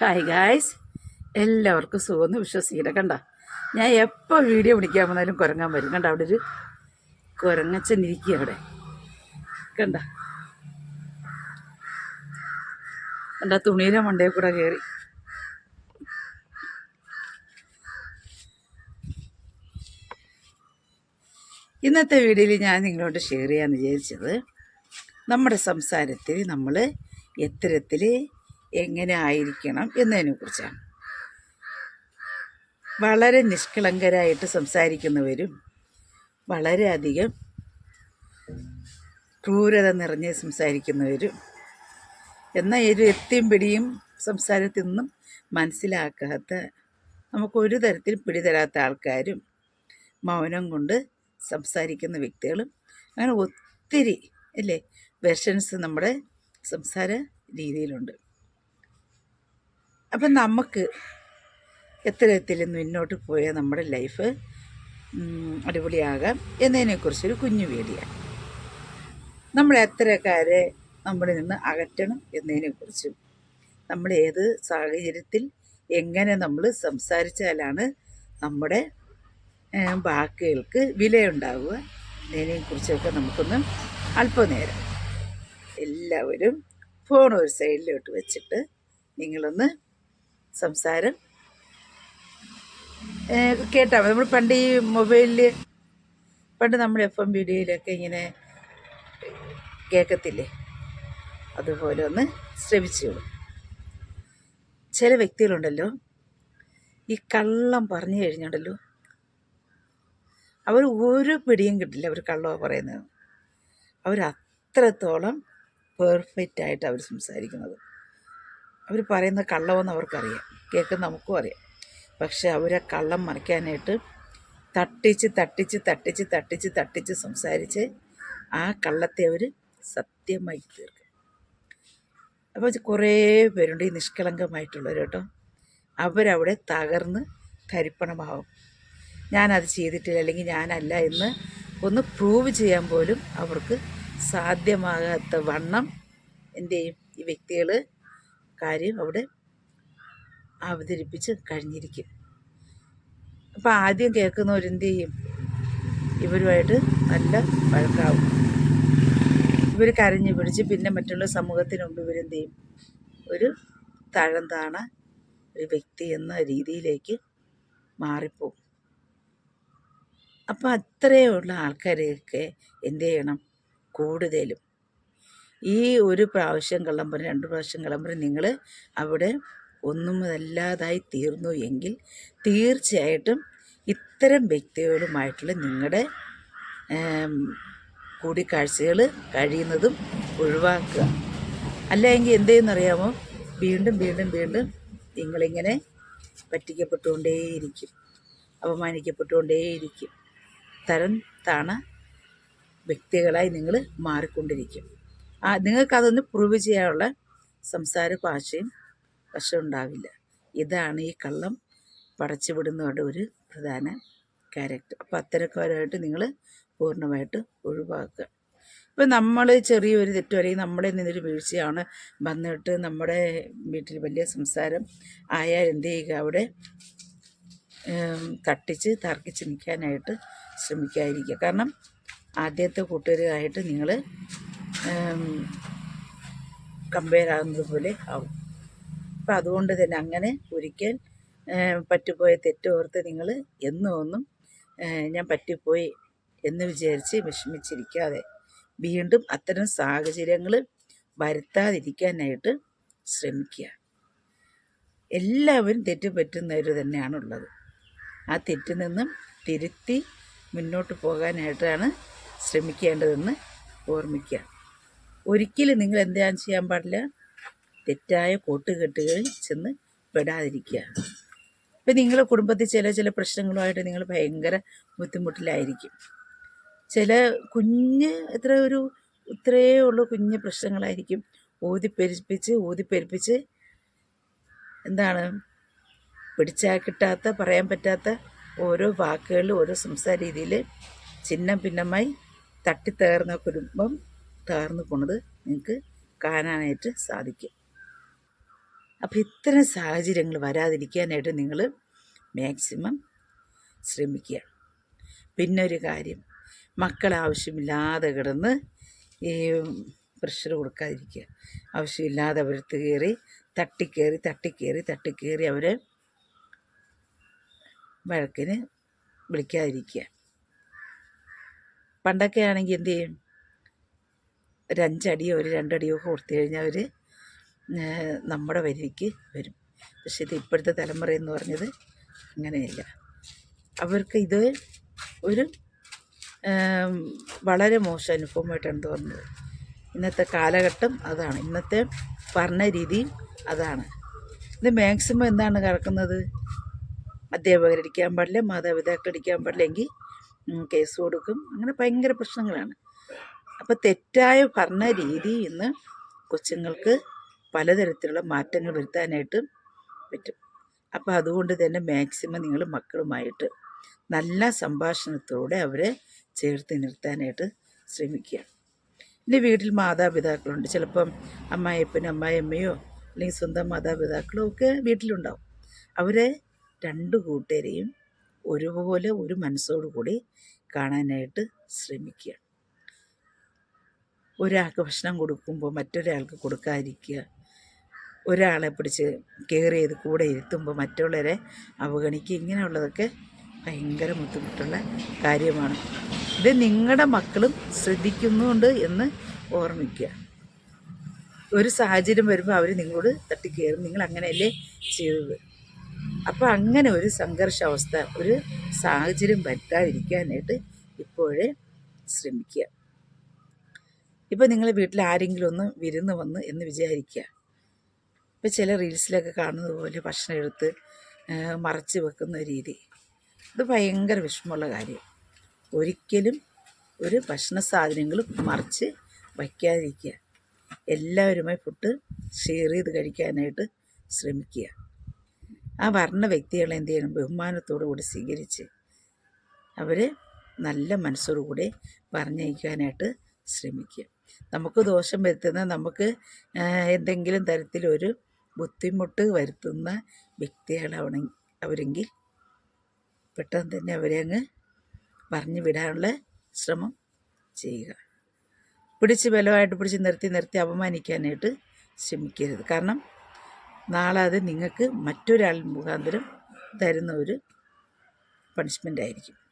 Hi guys എല്ലാവർക്കും സുഖമെന്ന് വിശ്വസിക്കില്ല കണ്ട? ഞാൻ എപ്പോൾ വീഡിയോ പിടിക്കാൻ വന്നാലും കുരങ്ങാൻ വരും. കണ്ട? അവിടെ ഒരു കുരങ്ങച്ചൻ ഇരിക്കുക അവിടെ. കണ്ട? കണ്ട? തുണിയിലെ മണ്ടയിൽ കൂടെ കയറി ഇന്നത്തെ വീഡിയോയിൽ ഞാൻ നിങ്ങളോട് ഷെയർ ചെയ്യാമെന്ന് വിചാരിച്ചത് നമ്മുടെ സംസാരത്തിൽ നമ്മൾ എത്തരത്തിൽ എങ്ങനെ ആയിരിക്കണം എന്നതിനെക്കുറിച്ചാണ്. വളരെ നിഷ്കളങ്കരായിട്ട് സംസാരിക്കുന്നവരും വളരെയധികം ക്രൂരത നിറഞ്ഞ് സംസാരിക്കുന്നവരും എന്നാൽ ഒരു എത്തിയും പിടിയും സംസാരത്തിൽ നിന്നും മനസ്സിലാക്കാത്ത നമുക്കൊരു തരത്തിൽ പിടിതരാത്ത ആൾക്കാരും മൗനം കൊണ്ട് സംസാരിക്കുന്ന വ്യക്തികളും അങ്ങനെ ഒത്തിരി അല്ലേ? വെർഷൻസ് നമ്മുടെ സംസാര രീതിയിലുണ്ട്. അപ്പം നമുക്ക് എത്തരത്തിൽ മുന്നോട്ട് പോയാൽ നമ്മുടെ ലൈഫ് അടിപൊളിയാകാം എന്നതിനെക്കുറിച്ചൊരു കുഞ്ഞു വീഡിയോ. നമ്മൾ എത്രക്കാരെ നമ്മളിൽ നിന്ന് അകറ്റണം എന്നതിനെക്കുറിച്ചും നമ്മൾ ഏത് സാഹചര്യത്തിൽ എങ്ങനെ നമ്മൾ സംസാരിച്ചാലാണ് നമ്മുടെ വാക്കുകൾക്ക് വിലയുണ്ടാവുക എന്നതിനെക്കുറിച്ചൊക്കെ നമുക്കൊന്ന് അല്പനേരം എല്ലാവരും ഫോൺ ഒരു സൈഡിലോട്ട് വെച്ചിട്ട് നിങ്ങളൊന്ന് സംസാരം. കേട്ടാൽ മതി നമ്മൾ പണ്ട് ഈ മൊബൈലിൽ പണ്ട് നമ്മൾ എഫ് എം വീഡിയോയിലൊക്കെ ഇങ്ങനെ കേൾക്കത്തില്ലേ അതുപോലെ ഒന്ന് ശ്രമിച്ചോളൂ. ചില വ്യക്തികളുണ്ടല്ലോ ഈ കള്ളം പറഞ്ഞു കഴിഞ്ഞുണ്ടല്ലോ അവർ ഒരു പിടിയും കിട്ടില്ല അവർ കള്ളമാണ് പറയുന്നത്. അവർ അത്രത്തോളം പെർഫെക്റ്റ് ആയിട്ട് അവർ സംസാരിക്കുന്നത്. അവർ പറയുന്ന കള്ളമെന്ന് അവർക്കറിയാം. കേൾക്കുന്ന നമുക്കും അറിയാം. പക്ഷെ അവരെ കള്ളം മറിക്കാനായിട്ട് തട്ടിച്ച് തട്ടിച്ച് തട്ടിച്ച് തട്ടിച്ച് തട്ടിച്ച് സംസാരിച്ച് ആ കള്ളത്തെ അവർ സത്യമായി തീർക്കും. അപ്പോൾ കുറേ പേരുണ്ട് ഈ നിഷ്കളങ്കമായിട്ടുള്ളവർ കേട്ടോ. അവരവിടെ തകർന്ന് കരിപ്പണമാവും ഞാനത് ചെയ്തിട്ടില്ല അല്ലെങ്കിൽ ഞാനല്ല എന്ന് ഒന്ന് പ്രൂവ് ചെയ്യാൻ പോലും അവർക്ക് സാധ്യമാകാത്ത വണ്ണം എന്റെയും ഈ വ്യക്തികൾ കാര്യം അവിടെ അവതരിപ്പിച്ച് കഴിഞ്ഞിരിക്കും. അപ്പോൾ ആദ്യം കേൾക്കുന്നവരെന്ത് ചെയ്യും ഇവരുമായിട്ട് നല്ല വഴക്കാവും. ഇവർ കരഞ്ഞു പിടിച്ച് പിന്നെ മറ്റുള്ള സമൂഹത്തിന് മുമ്പ് ഇവരെന്ത് ചെയ്യും ഒരു തഴം താണ ഒരു വ്യക്തി എന്ന രീതിയിലേക്ക് മാറിപ്പോകും അപ്പോൾ അത്രയുള്ള ആൾക്കാരെയൊക്കെ എന്ത് ചെയ്യണം കൂടുതലും ഈ ഒരു പ്രാവശ്യം കള്ളംപുരം രണ്ട് പ്രാവശ്യം കള്ളംപുരം നിങ്ങൾ അവിടെ ഒന്നും അതല്ലാതായി തീർന്നു എങ്കിൽ തീർച്ചയായിട്ടും ഇത്തരം വ്യക്തികളുമായിട്ടുള്ള നിങ്ങളുടെ കൂടിക്കാഴ്ചകൾ കഴിയുന്നതും ഒഴിവാക്കുക. അല്ലെങ്കിൽ എന്ത് ചെയ്യുന്നറിയാമോ വീണ്ടും വീണ്ടും വീണ്ടും നിങ്ങളിങ്ങനെ പറ്റിക്കപ്പെട്ടുകൊണ്ടേയിരിക്കും അപമാനിക്കപ്പെട്ടുകൊണ്ടേയിരിക്കും. തരം താണ വ്യക്തികളായി നിങ്ങൾ മാറിക്കൊണ്ടിരിക്കും. നിങ്ങൾക്കതൊന്ന് പ്രൂവ് ചെയ്യാനുള്ള സംസാര ഭാഷയും പക്ഷെ ഉണ്ടാവില്ല. ഇതാണ് ഈ കള്ളം പടച്ചു വിടുന്നവരുടെ ഒരു പ്രധാന ക്യാരക്ടർ അപ്പോൾ അത്തരക്കാരായിട്ട് നിങ്ങൾ പൂർണമായിട്ട് ഒഴിവാക്കുക. ഇപ്പം നമ്മൾ ചെറിയൊരു തെറ്റോ അല്ലെങ്കിൽ നമ്മളെ നിന്നൊരു വീഴ്ചയാണ് വന്നിട്ട് നമ്മുടെ വീട്ടിൽ വലിയ സംസാരം ആയാൽ എന്ത് ചെയ്യുക? അവിടെ തട്ടിച്ച് തർക്കിച്ച് നിൽക്കാനായിട്ട് ശ്രമിക്കാതിരിക്കുക. കാരണം ആദ്യത്തെ കൂട്ടുകാരുമായിട്ട് നിങ്ങൾ കമ്പയർ ആകുന്നത് പോലെ ആവും. അപ്പം അതുകൊണ്ട് തന്നെ അങ്ങനെ ഒരിക്കൽ പറ്റിപ്പോയ തെറ്റോർത്ത് നിങ്ങൾ എന്നും ഒന്നും ഞാൻ പറ്റിപ്പോയി എന്ന് വിചാരിച്ച് വിഷമിച്ചിരിക്കാതെ വീണ്ടും അത്തരം സാഹചര്യങ്ങൾ വരുത്താതിരിക്കാനായിട്ട് ശ്രമിക്കുക. എല്ലാവരും തെറ്റ് പറ്റുന്നവർ തന്നെയാണുള്ളത്. ആ തെറ്റിൽ നിന്നും തിരുത്തി മുന്നോട്ട് പോകാനായിട്ടാണ് ശ്രമിക്കേണ്ടതെന്ന് ഓർമ്മിക്കുക. ഒരിക്കലും നിങ്ങൾ എന്താണ് ചെയ്യാൻ പാടില്ല? തെറ്റായ കൂട്ടുകെട്ടുകളിൽ ചെന്ന് പെടാതിരിക്കുക. ഇപ്പം നിങ്ങളുടെ കുടുംബത്തിൽ ചില ചില പ്രശ്നങ്ങളുമായിട്ട് നിങ്ങൾ ഭയങ്കര ബുദ്ധിമുട്ടിലായിരിക്കും. ചില കുഞ്ഞ് എത്ര ഒരു ഇത്രയേ ഉള്ളൂ കുഞ്ഞ് പ്രശ്നങ്ങളായിരിക്കും. ഊതിപ്പെരിപ്പിച്ച് ഊതിപ്പെരിപ്പിച്ച് എന്താണ്? പിടിച്ചാൽ കിട്ടാത്ത പറയാൻ പറ്റാത്ത ഓരോ വാക്കുകളിൽ ഓരോ സംസാര രീതിയിൽ ചിഹ്നം ഭിന്നമായി തട്ടിത്തേർന്ന കുടുംബം തകർന്നു പോണത് നിങ്ങൾക്ക് കാണാനായിട്ട് സാധിക്കും. അപ്പോൾ ഇത്തരം സാഹചര്യങ്ങൾ വരാതിരിക്കാനായിട്ട് നിങ്ങൾ മാക്സിമം ശ്രമിക്കുക. ഒരു കാര്യം മക്കൾ ആവശ്യമില്ലാതെ കിടന്ന് ഈ പ്രഷർ കൊടുക്കാതിരിക്കുക. ആവശ്യമില്ലാതെ അവരടുത്ത് കയറി തട്ടിക്കേറി തട്ടിക്കേറി തട്ടിക്കയറി അവരെ വഴക്കിന് വിളിക്കാതിരിക്കുക. പണ്ടൊക്കെ ആണെങ്കിൽ എന്ത് ചെയ്യും? ഒരു അഞ്ചടിയോ ഒരു രണ്ടടിയോ ഒക്കെ കൊടുത്തു കഴിഞ്ഞാൽ അവർ നമ്മുടെ വരിക്ക് വരും. പക്ഷെ ഇത് ഇപ്പോഴത്തെ തലമുറ എന്ന് പറഞ്ഞത് അങ്ങനെയല്ല. അവർക്ക് ഇത് ഒരു വളരെ മോശം അനുഭവമായിട്ടാണ് തോന്നുന്നത്. ഇന്നത്തെ കാലഘട്ടം അതാണ്. ഇന്നത്തെ പഠന രീതി അതാണ്. ഇത് മാക്സിമം എന്താണ് കിടക്കുന്നത് അധ്യാപകരടിക്കാൻ പാടില്ല മാതാപിതാക്കൾ അടിക്കാൻ പാടില്ലെങ്കിൽ കേസ് കൊടുക്കും. അങ്ങനെ ഭയങ്കര പ്രശ്നങ്ങളാണ്. അപ്പോൾ തെറ്റായ ഭരണ രീതി ഇന്ന് കൊച്ചുങ്ങൾക്ക് പലതരത്തിലുള്ള മാറ്റങ്ങൾ വരുത്താനായിട്ട് പറ്റും. അപ്പോൾ അതുകൊണ്ട് തന്നെ മാക്സിമം നിങ്ങൾ മക്കളുമായിട്ട് നല്ല സംഭാഷണത്തോടെ അവരെ ചേർത്ത് നിർത്താനായിട്ട് ശ്രമിക്കുക. ഇനി വീട്ടിൽ മാതാപിതാക്കളുണ്ട്. ചിലപ്പം അമ്മായിപ്പനും അമ്മായിയമ്മയോ അല്ലെങ്കിൽ സ്വന്തം മാതാപിതാക്കളോ ഒക്കെ വീട്ടിലുണ്ടാവും. അവരെ രണ്ട് കൂട്ടരെയും ഒരുപോലെ ഒരു മനസ്സോടു കൂടി കാണാനായിട്ട് ശ്രമിക്കുക. ഒരാൾക്ക് ഭക്ഷണം കൊടുക്കുമ്പോൾ മറ്റൊരാൾക്ക് കൊടുക്കാതിരിക്കുക. ഒരാളെ പിടിച്ച് കെയർ ചെയ്ത് കൂടെ ഇരുത്തുമ്പോൾ മറ്റുള്ളവരെ അവഗണിക്കുക. ഇങ്ങനെയുള്ളതൊക്കെ ഭയങ്കര ബുദ്ധിമുട്ടുള്ള കാര്യമാണ്. ഇത് നിങ്ങളുടെ മക്കളും ശ്രദ്ധിക്കുന്നുണ്ട് എന്ന് ഓർമ്മിക്കുക. ഒരു സാഹചര്യം വരുമ്പോൾ അവർ നിങ്ങളോട് തട്ടിക്കയറും നിങ്ങൾ അങ്ങനെയല്ലേ ചെയ്തത്. അപ്പോൾ അങ്ങനെ ഒരു സംഘർഷാവസ്ഥ ഒരു സാഹചര്യം വരുത്താതിരിക്കാനായിട്ട് ഇപ്പോഴേ ശ്രമിക്കുക. ഇപ്പോൾ നിങ്ങൾ വീട്ടിൽ ആരെങ്കിലും ഒന്ന് വിരുന്ന് വന്ന് എന്ന് വിചാരിക്കുക ഇപ്പോൾ ചില റീൽസിലൊക്കെ കാണുന്നത് പോലെ ഭക്ഷണം എടുത്ത് മറച്ച് വെക്കുന്ന രീതി. അത് ഭയങ്കര വിഷമമുള്ള കാര്യം. ഒരിക്കലും ഒരു ഭക്ഷണ സാധനങ്ങളും മറിച്ച് വയ്ക്കാതിരിക്കുക എല്ലാവരുമായി ഫുഡ് ഷെയർ ചെയ്ത് കഴിക്കാനായിട്ട് ശ്രമിക്കുക ആ വർണ വ്യക്തികളെ എന്ത് ചെയ്യണം? ബഹുമാനത്തോടു കൂടി സ്വീകരിച്ച് അവരെ നല്ല മനസ്സോടുകൂടി പറഞ്ഞയക്കാനായിട്ട് ശ്രമിക്കുക നമുക്ക് ദോഷം വരുത്തുന്ന നമുക്ക് എന്തെങ്കിലും തരത്തിലൊരു ബുദ്ധിമുട്ട് വരുത്തുന്ന വ്യക്തികളാവണ അവരെങ്കിൽ പെട്ടെന്ന് തന്നെ അവരെ അങ്ങ് പറഞ്ഞു വിടാനുള്ള ശ്രമം ചെയ്യുക. പിടിച്ച് ബലമായിട്ട് പിടിച്ച് നിർത്തി നിർത്തി അപമാനിക്കാനായിട്ട് ശ്രമിക്കരുത്. കാരണം നാളെ അത് നിങ്ങൾക്ക് മറ്റൊരാൾ മുഖാന്തരം തരുന്ന ഒരു പണിഷ്മെന്റ് ആയിരിക്കും.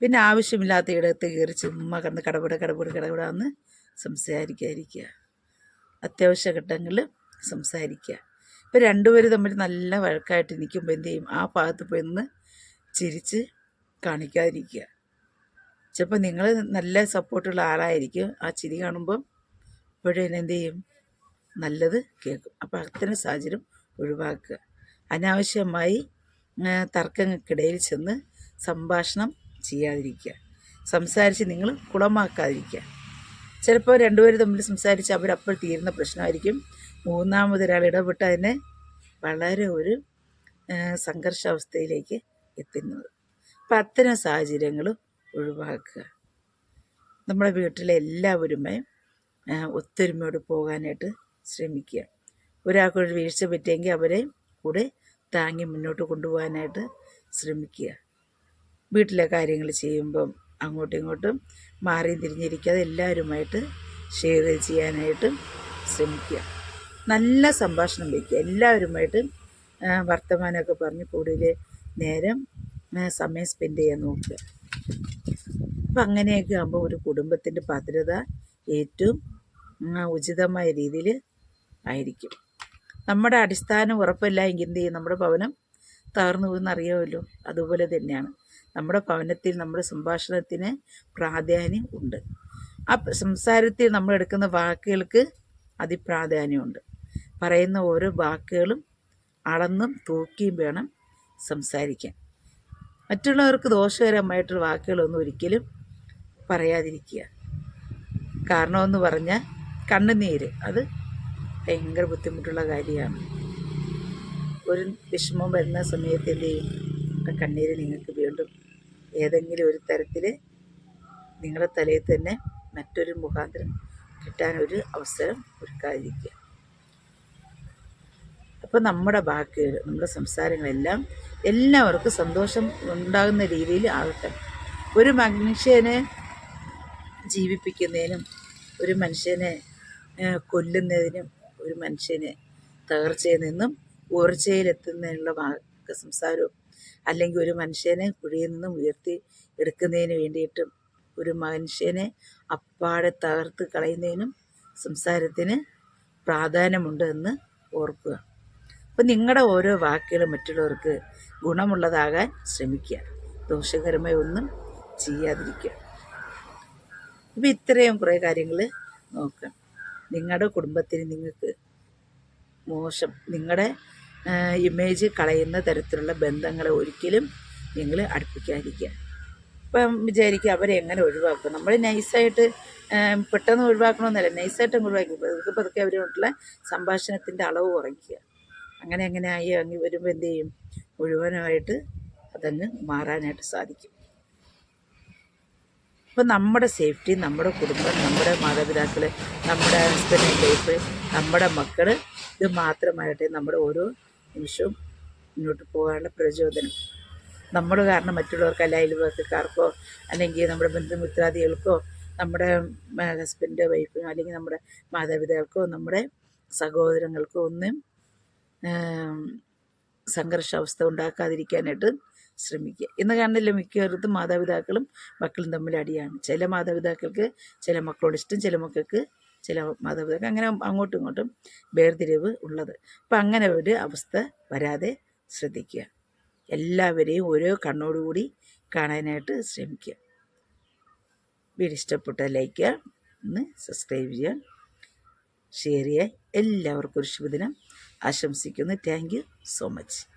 പിന്നെ ആവശ്യമില്ലാത്ത ഇടത്ത് കയറി ചുമ്മാ കിടന്ന് കടപട കടപട കടപടാന്ന് സംസാരിക്കാതിരിക്കുക. അത്യാവശ്യ ഘട്ടങ്ങളിൽ സംസാരിക്കുക. ഇപ്പം രണ്ടുപേരും തമ്മിൽ നല്ല വഴക്കായിട്ട് നിൽക്കുമ്പോൾ എന്ത് ചെയ്യും? ആ ഭാഗത്ത് പോയി നിന്ന് ചിരിച്ച് കാണിക്കാതിരിക്കുക. ചിലപ്പോൾ നിങ്ങൾ നല്ല സപ്പോർട്ടുള്ള ആളായിരിക്കും. ആ ചിരി കാണുമ്പം ഇപ്പോഴും എന്ത് ചെയ്യും? നല്ലത് കേൾക്കും. അപ്പോൾ അത്തരം സാഹചര്യം ഒഴിവാക്കുക. അനാവശ്യമായി തർക്കങ്ങൾക്കിടയിൽ ചെന്ന് സംഭാഷണം ചെയ്യാതിരിക്കുക. സംസാരിച്ച് നിങ്ങൾ കുളമാക്കാതിരിക്കുക. ചിലപ്പോൾ രണ്ടുപേരും തമ്മിൽ സംസാരിച്ച് അവരപ്പോൾ തീരുന്ന പ്രശ്നമായിരിക്കും. മൂന്നാമതൊരാൾ ഇടപെട്ട് അതിനെ വളരെ ഒരു സംഘർഷാവസ്ഥയിലേക്ക് എത്തുന്നത്. അപ്പം അത്തരം സാഹചര്യങ്ങൾ ഒഴിവാക്കുക. നമ്മുടെ വീട്ടിലെ എല്ലാവരുമേ ഒത്തൊരുമയോട് പോകാനായിട്ട് ശ്രമിക്കുക. ഒരാൾക്കൊരു വീഴ്ച പറ്റിയെങ്കിൽ അവരെ കൂടെ താങ്ങി മുന്നോട്ട് കൊണ്ടുപോകാനായിട്ട് ശ്രമിക്കുക. വീട്ടിലെ കാര്യങ്ങൾ ചെയ്യുമ്പം അങ്ങോട്ടും ഇങ്ങോട്ടും മാറി തിരിഞ്ഞിരിക്കാതെ എല്ലാവരുമായിട്ട് ഷെയർ ചെയ്യാനായിട്ട് ശ്രമിക്കുക. നല്ല സംഭാഷണം വയ്ക്കുക. എല്ലാവരുമായിട്ട് വർത്തമാനമൊക്കെ പറഞ്ഞ് കൂടുതൽ നേരം സമയം സ്പെൻഡ് ചെയ്യാൻ നോക്കുക. അപ്പം അങ്ങനെയൊക്കെ ആകുമ്പോൾ ഒരു കുടുംബത്തിന്റെ ഭദ്രത ഏറ്റവും ഉചിതമായ രീതിയിൽ ആയിരിക്കും. നമ്മുടെ അടിസ്ഥാനം ഉറപ്പില്ല എങ്കിൽ എന്ത് ചെയ്യും? നമ്മുടെ ഭവനം തകർന്നു പോകുന്നറിയാമല്ലോ അതുപോലെ തന്നെയാണ്. നമ്മുടെ ഭവനത്തിൽ നമ്മുടെ സംഭാഷണത്തിന് പ്രാധാന്യം ഉണ്ട്. ആ സംസാരത്തിൽ നമ്മൾ എടുക്കുന്ന വാക്കുകൾക്ക് അതിപ്രാധാന്യമുണ്ട്. പറയുന്ന ഓരോ വാക്കുകളും അളന്നും തൂക്കിയും വേണം സംസാരിക്കാൻ. മറ്റുള്ളവർക്ക് ദോഷകരമായിട്ടുള്ള വാക്കുകളൊന്നും ഒരിക്കലും പറയാതിരിക്കുക. കാരണമെന്ന് പറഞ്ഞാൽ കണ്ണുനീര് അത് ഭയങ്കര ബുദ്ധിമുട്ടുള്ള കാര്യമാണ്. ഒരു വിഷമം വരുന്ന സമയത്ത് എന്ത് ചെയ്യും? ആ കണ്ണീര് നിങ്ങൾക്ക് വീണ്ടും ഏതെങ്കിലും ഒരു തരത്തിൽ നിങ്ങളുടെ തലയിൽ തന്നെ മറ്റൊരു മുഖാന്തരം കിട്ടാനൊരു അവസരം ഒരുക്കാതിരിക്കുക. അപ്പോൾ നമ്മുടെ വാക്കുകൾ നമ്മുടെ സംസാരങ്ങളെല്ലാം എല്ലാവർക്കും സന്തോഷം ഉണ്ടാകുന്ന രീതിയിൽ ആകട്ടെ. ഒരു മനുഷ്യനെ ജീവിപ്പിക്കുന്നതിനും ഒരു മനുഷ്യനെ കൊല്ലുന്നതിനും ഒരു മനുഷ്യനെ തകർച്ചയിൽ നിന്നും ഉയർച്ചയിലെത്തുന്നതിനുള്ള സംസാരവും അല്ലെങ്കിൽ ഒരു മനുഷ്യനെ കുഴിയിൽ നിന്നും ഉയർത്തി എടുക്കുന്നതിന് വേണ്ടിയിട്ടും ഒരു മനുഷ്യനെ അപ്പാടെ തകർത്ത് കളയുന്നതിനും സംസാരത്തിന് പ്രാധാന്യമുണ്ട് എന്ന് ഓർക്കുക. അപ്പം നിങ്ങളുടെ ഓരോ വാക്കുകളും മറ്റുള്ളവർക്ക് ഗുണമുള്ളതാകാൻ ശ്രമിക്കുക. ദോഷകരമായി ഒന്നും ചെയ്യാതിരിക്കുക. അപ്പം ഇത്രയും കുറേ കാര്യങ്ങൾ നോക്കാം. നിങ്ങളുടെ കുടുംബത്തിന് നിങ്ങൾക്ക് മോശം നിങ്ങളുടെ ഇമേജ് കളയുന്ന തരത്തിലുള്ള ബന്ധങ്ങളെ ഒരിക്കലും നിങ്ങൾ അടുപ്പിക്കാതിരിക്കുക. ഇപ്പം വിചാരിക്കുക അവരെ എങ്ങനെ ഒഴിവാക്കും. നമ്മൾ നൈസായിട്ട് പെട്ടെന്ന് ഒഴിവാക്കണമെന്നല്ല നൈസായിട്ട് ഒഴിവാക്കി. പതുക്കെ പതുക്കെ അവരുമായിട്ടുള്ള സംഭാഷണത്തിന്റെ അളവ് കുറയ്ക്കുക. അങ്ങനെ അങ്ങനെ ആയി അങ്ങ് വരുമ്പോൾ എന്ത് ചെയ്യും? മുഴുവനായിട്ട് അതങ്ങ് മാറാനായിട്ട് സാധിക്കും. അപ്പം നമ്മുടെ സേഫ്റ്റി നമ്മുടെ കുടുംബം നമ്മുടെ മാതാപിതാക്കൾ നമ്മുടെ ഹസ്ബൻഡ് വൈഫ് നമ്മുടെ മക്കൾ ഇത് മാത്രമായിട്ട് നമ്മുടെ ഓരോ നിമിഷവും മുന്നോട്ട് പോകാനുള്ള പ്രചോദനം. നമ്മൾ കാരണം മറ്റുള്ളവർക്ക് അല്ല അല്ലെങ്കിൽ നമ്മുടെ ബന്ധുമിത്രാദികൾക്കോ നമ്മുടെ ഹസ്ബൻഡ് വൈഫിനോ അല്ലെങ്കിൽ നമ്മുടെ മാതാപിതാക്കൾക്കോ നമ്മുടെ സഹോദരങ്ങൾക്കോ ഒന്നും സംഘർഷാവസ്ഥ ഉണ്ടാക്കാതിരിക്കാനായിട്ട് ശ്രമിക്കുക. ഇന്ന് കാണുന്നില്ല മിക്കവർക്കും മാതാപിതാക്കളും മക്കളും തമ്മിൽ അടിയാണ്. ചില മാതാപിതാക്കൾക്ക് ചില മക്കളോട് ഇഷ്ടം ചില മക്കൾക്ക് ചില മാതാപിതാക്കൾ അങ്ങനെ അങ്ങോട്ടും ഇങ്ങോട്ടും വേർതിരിവ് ഉള്ളത്. അപ്പം അങ്ങനെ ഒരു അവസ്ഥ വരാതെ ശ്രദ്ധിക്കുക. എല്ലാവരെയും ഓരോ കണ്ണോടുകൂടി കാണാനായിട്ട് ശ്രമിക്കുക. വീഡിയോ ഇഷ്ടപ്പെട്ട ലൈക്ക് ഒന്ന് സബ്സ്ക്രൈബ് ചെയ്യാൻ ഷെയർ ചെയ്യാൻ എല്ലാവർക്കും ഒരു ശുഭദിനം. ആശംസിക്കുന്നു. Thank you so much.